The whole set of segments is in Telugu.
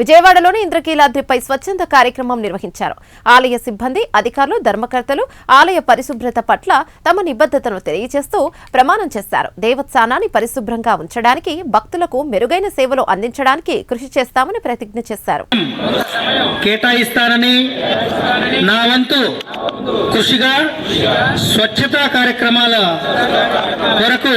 విజయవాడలోని ఇంద్రకీలాద్రిపై స్వచ్ఛంద కార్యక్రమం నిర్వహించారు. ఆలయ సిబ్బంది అధికారులు ధర్మకర్తలు ఆలయ పరిశుభ్రత పట్ల తమ నిబద్ధతను తెలియజేస్తూ ప్రమాణం చేశారు. దేవస్థానాన్ని పరిశుభ్రంగా ఉంచడానికి భక్తులకు మెరుగైన సేవలు అందించడానికి కృషి చేస్తామని ప్రతిజ్ఞ చేశారు. కేటాయిస్తానని నా వంతు కృషిగా స్వచ్ఛతా కార్యక్రమాల కొరకు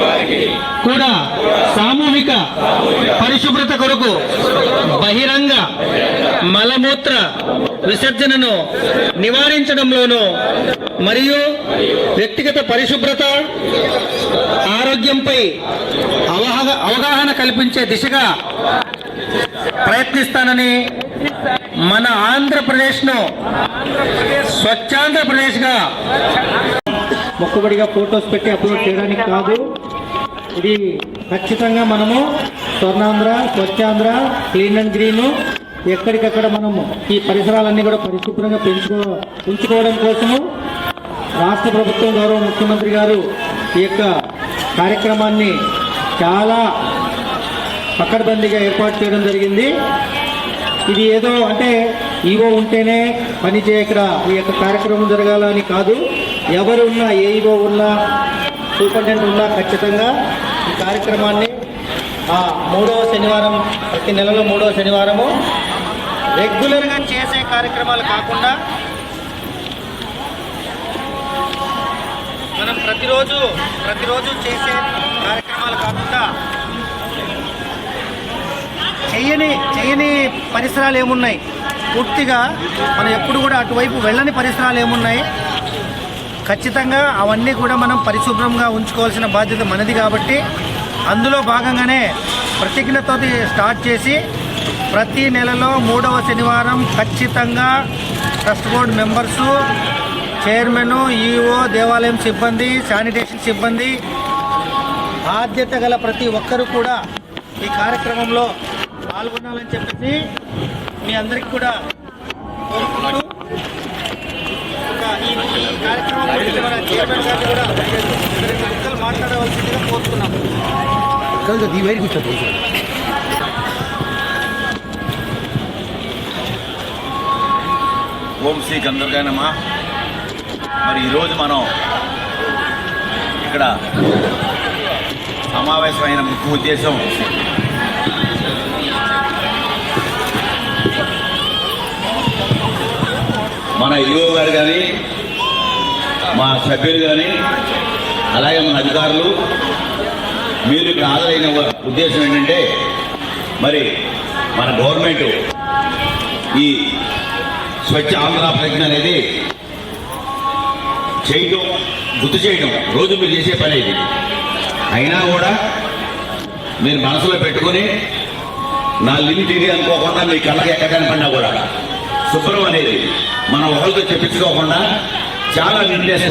వారికి కూడా సామూహిక పరిశుభ్రత కొరకు బహిరంగ మలమూత్ర విసర్జనను నివారించడంలోనూ మరియు వ్యక్తిగత పరిశుభ్రత ఆరోగ్యంపై అవగాహన అవగాహన కల్పించే దిశగా ప్రయత్నిస్తానని మన ఆంధ్రప్రదేశ్ను స్వచ్ఛాంధ్రప్రదేశ్గా మొక్కుబడిగా ఫొటోస్ పెట్టి అప్లోడ్ చేయడానికి కాదు. ఇది ఖచ్చితంగా మనము Swarnandhra Swachhandhra clean and green ఎక్కడికక్కడ మనము ఈ పరిసరాలన్నీ కూడా పరిశుభ్రంగా పెంచుకో ఉంచుకోవడం కోసము రాష్ట్ర ప్రభుత్వం గౌరవ ముఖ్యమంత్రి గారు ఈ యొక్క కార్యక్రమాన్ని చాలా పకడ్బందీగా ఏర్పాటు చేయడం జరిగింది. ఇది ఏదో అంటే ఈవో ఉంటేనే పని చేయకరా ఈ యొక్క కార్యక్రమం జరగాలని కాదు. ఎవరు ఉన్నా ఏ ఉన్నా సూపరింటెండెంట్ ఉన్నా ఖచ్చితంగా ఈ కార్యక్రమాన్ని ఆ మూడవ శనివారం ప్రతి నెలలో మూడవ శనివారము రెగ్యులర్గా చేసే కార్యక్రమాలు కాకుండా మనం ప్రతిరోజు ప్రతిరోజు చేసే కార్యక్రమాలు కాకుండా చెయ్యని చెయ్యని పరిసరాలు ఏమున్నాయి? పూర్తిగా మనం ఎప్పుడు కూడా అటువైపు వెళ్ళని పరిసరాలు ఏమున్నాయి? ఖచ్చితంగా అవన్నీ కూడా మనం పరిశుభ్రంగా ఉంచుకోవాల్సిన బాధ్యత మనది కాబట్టి అందులో భాగంగానే ప్రతిజ్ఞతో స్టార్ట్ చేసి ప్రతి నెలలో మూడవ శనివారం ఖచ్చితంగా trust board members chairman EO దేవాలయం సిబ్బంది శానిటేషన్ సిబ్బంది బాధ్యత గల ప్రతి ఒక్కరూ కూడా ఈ కార్యక్రమంలో పాల్గొనాలని చెప్పేసి మీ అందరికీ కూడా కోరుకుంటూ ఒక ఈ ఈ కార్యక్రమం గురించి మన చైర్మన్ గారిని మాట్లాడవలసిందిగా ఓం శ్రీ గంధర్గానమ్మ మరి ఈరోజు మనం ఇక్కడ సమావేశమైన ముఖ్య ఉద్దేశం మన ఈఓ గారు కానీ మా సభ్యులు కానీ అలాగే మన అధికారులు మీరు ఇక్కడ హాజరైన ఉద్దేశం ఏంటంటే మరి మన గవర్నమెంట్ ఈ స్వచ్ఛ ఆంధ్ర ప్రజ్ఞ అనేది చేయటం గుర్తు చేయటం రోజు మీరు చేసే పని ఇది. అయినా కూడా మీరు మనసులో పెట్టుకొని నా లిమిట్ ఇది అనుకోకుండా మీ కళ్ళకి ఎక్కడానికి పడినా కూడా శుభ్రం అనేది మనం ఒకరితో చెప్పించుకోకుండా చాలా నీట్నెస్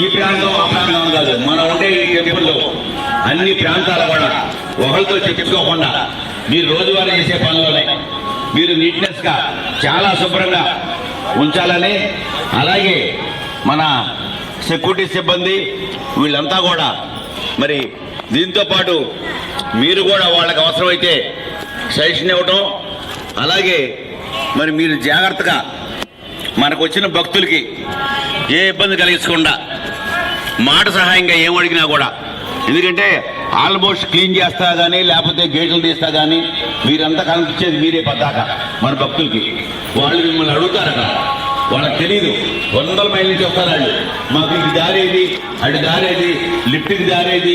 ఈ ప్రాంతం ఆ ప్రాంతం కాదు మనం ఉండే ఈ టెంపుల్లో అన్ని ప్రాంతాల కూడా ఒకరితో చెప్పుకోకుండా మీరు రోజువారీ చేసే పనులోనే మీరు నీట్నెస్గా చాలా శుభ్రంగా ఉంచాలని అలాగే మన సెక్యూరిటీ సిబ్బంది వీళ్ళంతా కూడా. మరి దీంతో పాటు మీరు కూడా వాళ్ళకి అవసరమైతే సజెషన్ ఇవ్వటం అలాగే మరి మీరు జాగ్రత్తగా మనకు వచ్చిన భక్తులకి ఏ ఇబ్బంది కలిగించకుండా మాట సహాయంగా ఏం అడిగినా కూడా. ఎందుకంటే ఆల్మోస్ట్ క్లీన్ చేస్తా కానీ లేకపోతే గేట్లు తీస్తా కానీ మీరంతా కనిపించేది మీరే పద్దాక మన భక్తులకి. వాళ్ళు మిమ్మల్ని అడుగుతారట వాళ్ళకి తెలియదు వందల మైళ్ళ నుంచి వస్తారు వాళ్ళు. మాకు ఇది దారేది అటు దారేది లిఫ్ట్కి దారేది.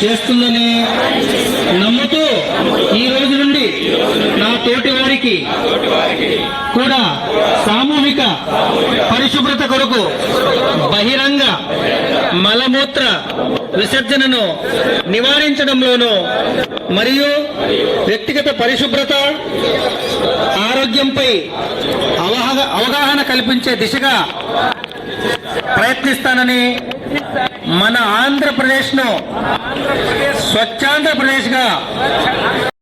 చేస్తుందని నమ్ముతూ ఈ రోజు నుండి నా తోటి వారికి కూడా సామూహిక పరిశుభ్రత కొరకు బహిరంగ మలమూత్ర విసర్జనను నివారించడంలోనూ మరియు వ్యక్తిగత పరిశుభ్రత ఆరోగ్యంపై అవగాహన అవగాహన కల్పించే దిశగా ప్రయత్నిస్తానని మన ఆంధ్రప్రదేశ్ను స్వచ్ఛాంధ్రప్రదేశ్గా